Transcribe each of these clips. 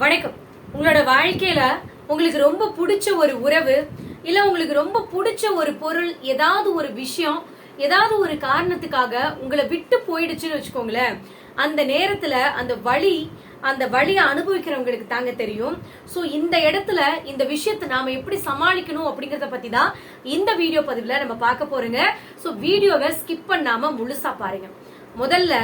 வணக்கம். உங்களோட வாழ்க்கையில உங்களுக்கு ரொம்ப பிடிச்ச ஒரு உறவு இல்ல உங்களுக்கு ரொம்ப பிடிச்ச ஒரு பொருள் ஏதாவது ஒரு விஷயம் ஏதாவது ஒரு காரணத்துக்காக உங்களை விட்டு போயிடுச்சுன்னு வச்சுக்கோங்களேன். அந்த நேரத்துல அந்த வழி அந்த வழியை அனுபவிக்கிறவங்களுக்கு தாங்க தெரியும். ஸோ இந்த இடத்துல இந்த விஷயத்தை நாம எப்படி சமாளிக்கணும் அப்படிங்கறத பத்தி தான் இந்த வீடியோ பதிவுல நம்ம பார்க்க போறோங்க. ஸோ வீடியோவை ஸ்கிப் பண்ணாம முழுசா பாருங்க. முதல்ல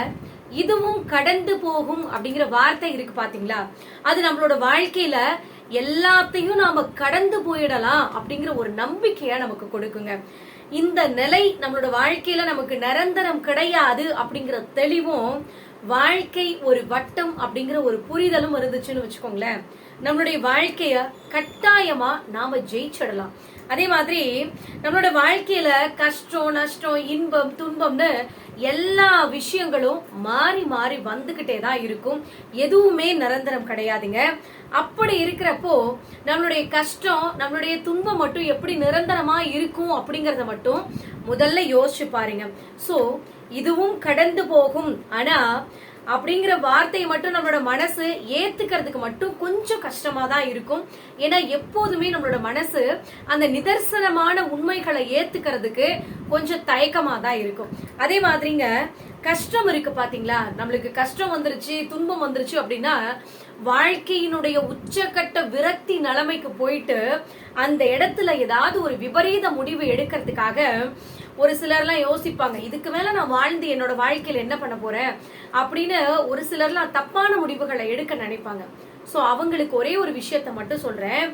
இதுவும் கடந்து போகும் அப்படிங்கிற வார்த்தை இருக்கு பாத்தீங்களா? அது நம்மளோட வாழ்க்கையில எல்லாத்தையும் நாம கடந்து போயிடலாம் அப்படிங்கிற ஒரு நம்பிக்கைய நமக்கு கொடுக்குங்க. இந்த நிலை நம்மளோட வாழ்க்கையில நமக்கு நிரந்தரம் கிடையாது அப்படிங்கிற தெளிவும் வாழ்க்கை ஒரு வட்டம் அப்படிங்கிற ஒரு புரிதலும் இருந்துச்சுன்னு வச்சுக்கோங்களேன். நம்மளுடைய வாழ்க்கைய கட்டாயமா நாம ஜெயிச்சிடலாம். அதே மாதிரி நம்மளோட வாழ்க்கையில கஷ்டம் நஷ்டம் இன்பம் துன்பம்னு எல்லா விஷயங்களும் மாறி மாறி வந்துகிட்டே தான் இருக்கும். எதுவுமே நிரந்தரம் கிடையாதுங்க. அப்படி இருக்கிறப்போ நம்மளுடைய கஷ்டம் நம்மளுடைய துன்பம் மட்டும் எப்படி நிரந்தரமா இருக்கும் அப்படிங்கறத மட்டும் முதல்ல யோசிச்சு பாருங்க. சோ இதுவும் கடந்து போகும். ஆனா அப்படிங்கிற வார்த்தையை மட்டும் நம்மளோட மனசு ஏத்துக்கிறதுக்கு மட்டும் கொஞ்சம் கஷ்டமா தான் இருக்கும். ஏன்னா எப்போதுமே நம்மளோட மனசு அந்த நிதர்சனமான உண்மைகளை ஏத்துக்கிறதுக்கு கொஞ்சம் தயக்கமா தான் இருக்கும். அதே மாதிரிங்க கஷ்டம் இருக்கு பாத்தீங்களா? நம்மளுக்கு கஷ்டம் வந்துருச்சு துன்பம் வந்துருச்சு அப்படின்னா வாழ்க்கையினுடைய உச்சக்கட்ட விரக்தி நிலைமைக்கு போயிட்டு அந்த இடத்துல ஏதாவது ஒரு விபரீத முடிவு எடுக்கிறதுக்காக ஒரு சிலர்லாம் யோசிப்பாங்க இதுக்கு மேல நான் வாழ்ந்து என்னோட வாழ்க்கையில என்ன பண்ண போறேன்? அப்படின்னு ஒரு சிலர்லாம் தப்பான முடிவுகளை எடுக்க நினைப்பாங்க. ஸோ அவங்களுக்கு ஒரே ஒரு விஷயத்த மட்டும் சொல்கிறேன்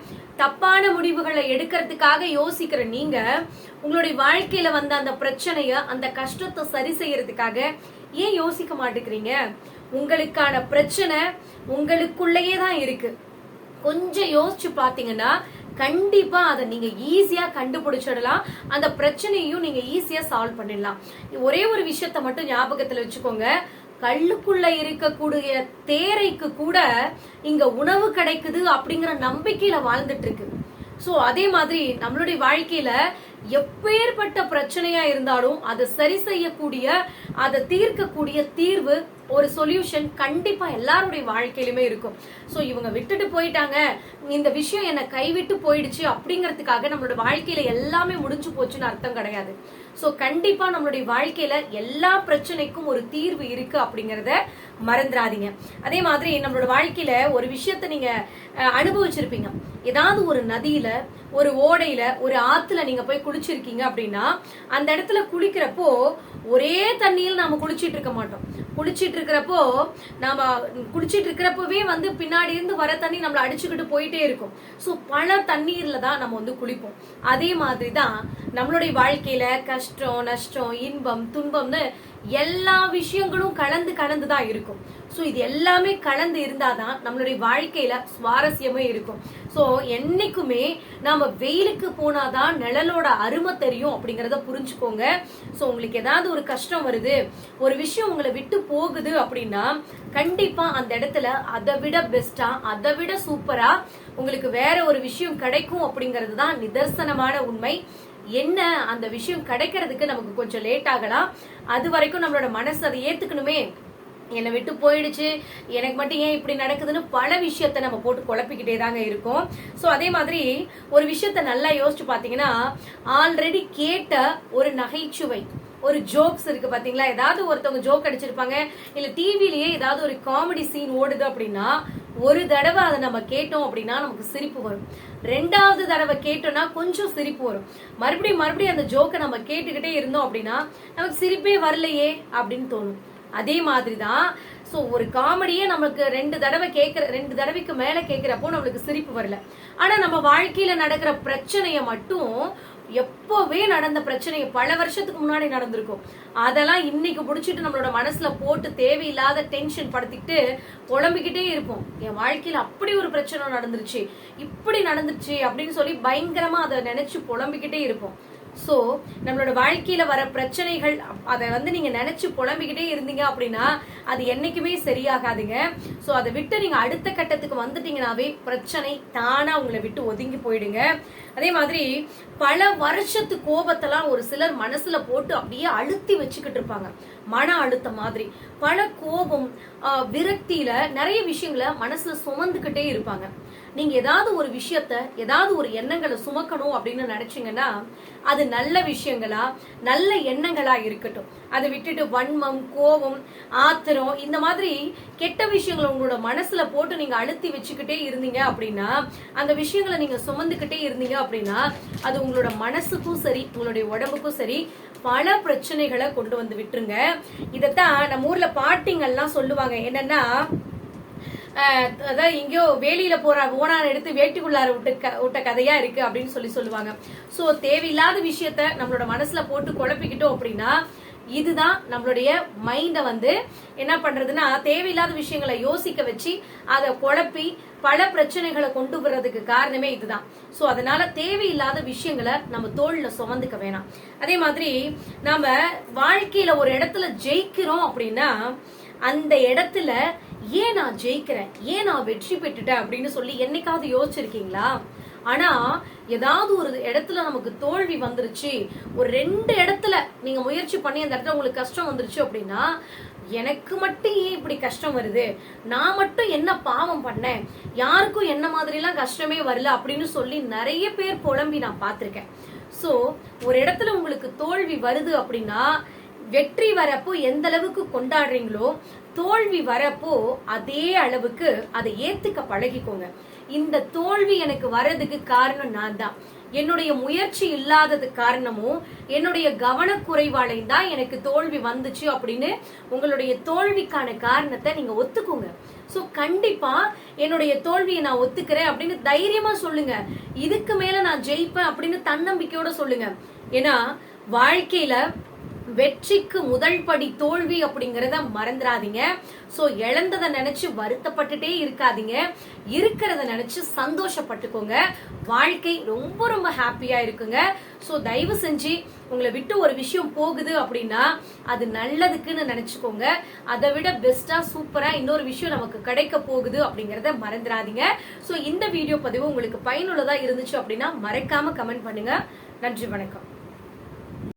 தப்பான முடிவுகளை எடுக்கிறதுக்காக யோசிக்கிற நீங்கள் உங்களுடைய வாழ்க்கையில் வந்த அந்த பிரச்சனையை அந்த கஷ்டத்தை சரி செய்யறதுக்காக ஏன் யோசிக்க மாட்டேங்கிறீங்க? உங்களுக்கான பிரச்சனை உங்களுக்குள்ளேயே தான் இருக்கு. கொஞ்சம் யோசிச்சு பார்த்தீங்கன்னா கண்டிப்பா அதை நீங்க ஈஸியா கண்டுபிடிச்சிடலாம். அந்த பிரச்சனையும் நீங்க ஈஸியா சால்வ் பண்ணிடலாம். ஒரே ஒரு விஷயத்த மட்டும் ஞாபகத்துல வச்சுக்கோங்க. கல்லுக்குள்ள இருக்கக்கூடிய தேரைக்கு கூட இங்க உணவு கிடைக்குது அப்படிங்கிற நம்பிக்கையில வாழ்ந்துட்டு இருக்கு. சோ அதே மாதிரி நம்மளுடைய வாழ்க்கையில எப்பேற்பட்ட பிரச்சனையா இருந்தாலும் அதை சரி செய்யக்கூடிய அதை தீர்க்கக்கூடிய தீர்வு ஒரு சொல்யூஷன் கண்டிப்பா எல்லாருடைய வாழ்க்கையிலுமே இருக்கும். ஸோ இவங்க விட்டுட்டு போயிட்டாங்க. இந்த விஷயம் என்னை கைவிட்டு போயிடுச்சு அப்படிங்கிறதுக்காக நம்மளோட வாழ்க்கையில எல்லாமே முடிஞ்சு போச்சுன்னு அர்த்தம் கிடையாது. ஸோ கண்டிப்பா நம்மளுடைய வாழ்க்கையில எல்லா பிரச்சனைக்கும் ஒரு தீர்வு இருக்கு அப்படிங்கிறத மறந்துடாதீங்க அதே மாதிரி நம்மளோட வாழ்க்கையில ஒரு விஷயத்த நீங்க அனுபவிச்சிருப்பீங்க. ஏதாவது ஒரு நதியில ஒரு ஓடையில ஒரு ஆத்துல நீங்க போய் குளிச்சிருக்கீங்க அப்படின்னா அந்த இடத்துல குளிக்கிறப்போ ஒரே தண்ணியில் நாம குளிச்சிட்டு இருக்க மாட்டோம். குளிச்சிட்டு இருக்கிறப்போ நாம குளிச்சிட்டு இருக்கிறப்பவே வந்து பின்னாடி இருந்து வர தண்ணி நம்மள அடிச்சுக்கிட்டு போயிட்டே இருக்கும். சோ பல தண்ணீர்ல தான் நம்ம வந்து குளிப்போம். அதே மாதிரி தான் நம்மளுடைய வாழ்க்கையில கஷ்டம் நஷ்டம் இன்பம் துன்பம்னு எல்லா விஷயங்களும் கலந்து கலந்து தான் இருக்கும். ஸோ இது எல்லாமே கலந்து இருந்தாதான் நம்மளுடைய வாழ்க்கையில சுவாரஸ்யமே இருக்கும். ஸோ என்னைக்குமே நாம வெயிலுக்கு போனாதான் நிழலோட அருமை தெரியும் அப்படிங்கிறத புரிஞ்சுக்கோங்க. ஸோ உங்களுக்கு ஏதாவது ஒரு கஷ்டம் வருது ஒரு விஷயம் உங்களை விட்டு போகுது அப்படின்னா கண்டிப்பா அந்த இடத்துல அதை விட பெஸ்டா அதை விட சூப்பரா உங்களுக்கு வேற ஒரு விஷயம் கிடைக்கும் அப்படிங்கிறது தான் நிதர்சனமான உண்மை. என்ன அந்த விஷயம் கிடைக்கிறதுக்கு நமக்கு கொஞ்சம் லேட் ஆகலாம். அது வரைக்கும் நம்மளோட மனசு அதை ஏத்துக்கணுமே. என்னை விட்டு போயிடுச்சு. எனக்கு மட்டும் ஏன் இப்படி நடக்குதுன்னு பல விஷயத்த நம்ம போட்டு குழப்பிக்கிட்டே தாங்க இருக்கும். ஸோ அதே மாதிரி ஒரு விஷயத்த நல்லா யோசிச்சு பார்த்தீங்கன்னா ஆல்ரெடி கேட்ட ஒரு நகைச்சுவை ஒரு ஜோக்ஸ் இருக்கு பாத்தீங்களா ஏதாவது ஒருத்தவங்க ஜோக் அடிச்சிருப்பாங்க இல்ல டிவிலயே ஏதாவது ஒரு காமெடி சீன் ஓடுது அப்படின்னா ஒரு தடவை அதை நம்ம கேட்டோம் அப்படின்னா நமக்கு சிரிப்பு வரும். ரெண்டாவது தடவை கேட்டோம்னா கொஞ்சம் சிரிப்பு வரும். மறுபடியும் மறுபடியும் அந்த ஜோக்கை நம்ம கேட்டுக்கிட்டே இருந்தோம் அப்படின்னா நமக்கு சிரிப்பே வரலையே அப்படின்னு தோணும். அதே மாதிரி தான் ஸோ ஒரு காமெடியே நம்மளுக்கு ரெண்டு தடவை கேட்குற ரெண்டு தடவைக்கு மேலே கேட்குறப்போ நம்மளுக்கு சிரிப்பு வரல. ஆனால் நம்ம வாழ்க்கையில் நடக்கிற பிரச்சனையை மட்டும் எப்போவே நடந்த பிரச்சனையை பல வருஷத்துக்கு முன்னாடி நடந்திருக்கும். அதெல்லாம் இன்னைக்கு பிடிச்சிட்டு நம்மளோட மனசுல போட்டு தேவையில்லாத டென்ஷன் படுத்திக்கிட்டு புலம்பிக்கிட்டே இருப்போம். என் வாழ்க்கையில அப்படி ஒரு பிரச்சனை நடந்துருச்சு இப்படி நடந்துருச்சு அப்படின்னு சொல்லி பயங்கரமா அதை நினைச்சு புலம்பிக்கிட்டே இருப்போம். சோ நம்மளோட வாழ்க்கையில வர பிரச்சனைகள் அதை வந்து நீங்க நினைச்சு புலம்பிக்கிட்டே இருந்தீங்க அப்படின்னா அது என்னைக்குமே சரியாகாதுங்க. சோ அதை விட்டு நீங்க அடுத்த கட்டத்துக்கு வந்துட்டீங்கனாவே பிரச்சனை தானா உங்களை விட்டு ஒதுங்கி போயிடுங்க. அதே மாதிரி பல வருஷத்து கோபத்தெல்லாம் ஒரு சிலர் மனசுல போட்டு அப்படியே அழுத்தி வச்சுக்கிட்டு இருப்பாங்க. மன அழுத்தம் மாதிரி. பல கோபம் விரக்தியில் விரக்தியில நிறைய விஷயங்களை மனசுல சுமந்துக்கிட்டே இருப்பாங்க. நீங்க ஏதாவது ஒரு விஷயத்த ஏதாவது ஒரு எண்ணங்களை சுமக்கணும் அப்படின்னு நினைச்சீங்கன்னா அது நல்ல விஷயங்களா நல்ல எண்ணங்களா இருக்கட்டும். அதை விட்டுட்டு வன்மம் கோபம் ஆத்திரம் இந்த மாதிரி கெட்ட விஷயங்களை உங்களோட மனசுல போட்டு நீங்க அழுத்தி வச்சுக்கிட்டே இருந்தீங்க அப்படின்னா அந்த விஷயங்களை நீங்க சுமந்துக்கிட்டே இருந்தீங்க அப்படின்னா அது உங்களோட மனசுக்கும் சரி உங்களுடைய உடம்புக்கும் சரி பல பிரச்சனைகளை கொண்டு வந்து விட்டுருங்க. இதைத்தான் நம்ம ஊர்ல பாட்டிங்கள்லாம் சொல்லுவாங்க. என்னன்னா அதாவது எங்கேயோ வேலியில போற ஓனான் எடுத்து வேட்டிக்குள்ளார விட்டு க- விட்ட கதையா இருக்கு அப்படின்னு சொல்லி சொல்லுவாங்க. சோ தேவையில்லாத விஷயத்த நம்மளோட மனசுல போட்டு குழப்பிக்கிட்டோம் அப்படின்னா இதுதான் நம்மளுடைய மைண்ட வந்து என்ன பண்றதுன்னா தேவையில்லாத விஷயங்களை யோசிக்க வச்சு அதை குழப்பி பல பிரச்சனைகளை கொண்டு வர்றதுக்கு காரணமே இதுதான். சோ அதனால தேவையில்லாத விஷயங்களை நம்ம தோல்ல சுமந்துக்க வேணாம். அதே மாதிரி நாம வாழ்க்கையில ஒரு இடத்துல ஜெயிக்கிறோம் அப்படின்னா அந்த இடத்துல ஏன் நான் ஜெயிக்கிறேன்? ஏன் நான் வெற்றி பெற்றுட்டேன் அப்படின்னு சொல்லி என்னைக்காவது யோசிச்சிருக்கீங்களா? ஆனா ஏதாவது ஒரு இடத்துல நமக்கு தோல்வி வந்துருச்சு. ஒரு ரெண்டு இடத்துல நீங்க முயற்சி பண்ணி அந்த இடத்துல உங்களுக்கு கஷ்டம் வந்துருச்சு அப்படின்னா எனக்கு மட்டும் ஏன் இப்படி கஷ்டம் வருது? நான் மட்டும் என்ன பாவம் பண்ணேன்? யாருக்கும் என்ன மாதிரி எல்லாம் கஷ்டமே வரல அப்படின்னு சொல்லி நிறைய பேர் புலம்பி நான் பார்த்திருக்கேன். ஸோ ஒரு இடத்துல உங்களுக்கு தோல்வி வருது அப்படின்னா வெற்றி வரப்போ எந்த அளவுக்கு கொண்டாடுறீங்களோ தோல்வி வரப்போ அதே அளவுக்கு அதை ஏத்துக்க பழகிக்கோங்க. இந்த தோல்வி எனக்கு வர்றதுக்கு காரணம் நான் தான். என்னுடைய முயற்சி இல்லாதது காரணமும் என்னுடைய கவனக்குறைவாலையும் தான் எனக்கு தோல்வி வந்துச்சு அப்படின்னு உங்களுடைய தோல்விக்கான காரணத்தை நீங்க ஒத்துக்கோங்க. ஸோ கண்டிப்பா என்னுடைய தோல்வியை நான் ஒத்துக்கிறேன் அப்படின்னு தைரியமா சொல்லுங்க. இதுக்கு மேல நான் ஜெயிப்பேன் அப்படின்னு தன்னம்பிக்கையோட சொல்லுங்க. ஏன்னா வாழ்க்கையில வெற்றிக்கு முதல் படி தோல்வி அப்படிங்கிறத மறந்துடாதீங்க ஸோ இழந்ததை நினைச்சு வருத்தப்பட்டுட்டே இருக்காதீங்க. இருக்கிறத நினைச்சு சந்தோஷப்பட்டுக்கோங்க. வாழ்க்கை ரொம்ப ரொம்ப ஹாப்பியா இருக்குங்க. ஸோ தயவு செஞ்சு உங்களை விட்டு ஒரு விஷயம் போகுது அப்படின்னா அது நல்லதுக்குன்னு நினைச்சுக்கோங்க. அதை விட பெஸ்டா சூப்பரா இன்னொரு விஷயம் நமக்கு கிடைக்க போகுது அப்படிங்கறத மறந்துடாதீங்க ஸோ இந்த வீடியோ பதிவு உங்களுக்கு பயனுள்ளதா இருந்துச்சு அப்படின்னா மறக்காம கமெண்ட் பண்ணுங்க. நன்றி வணக்கம்.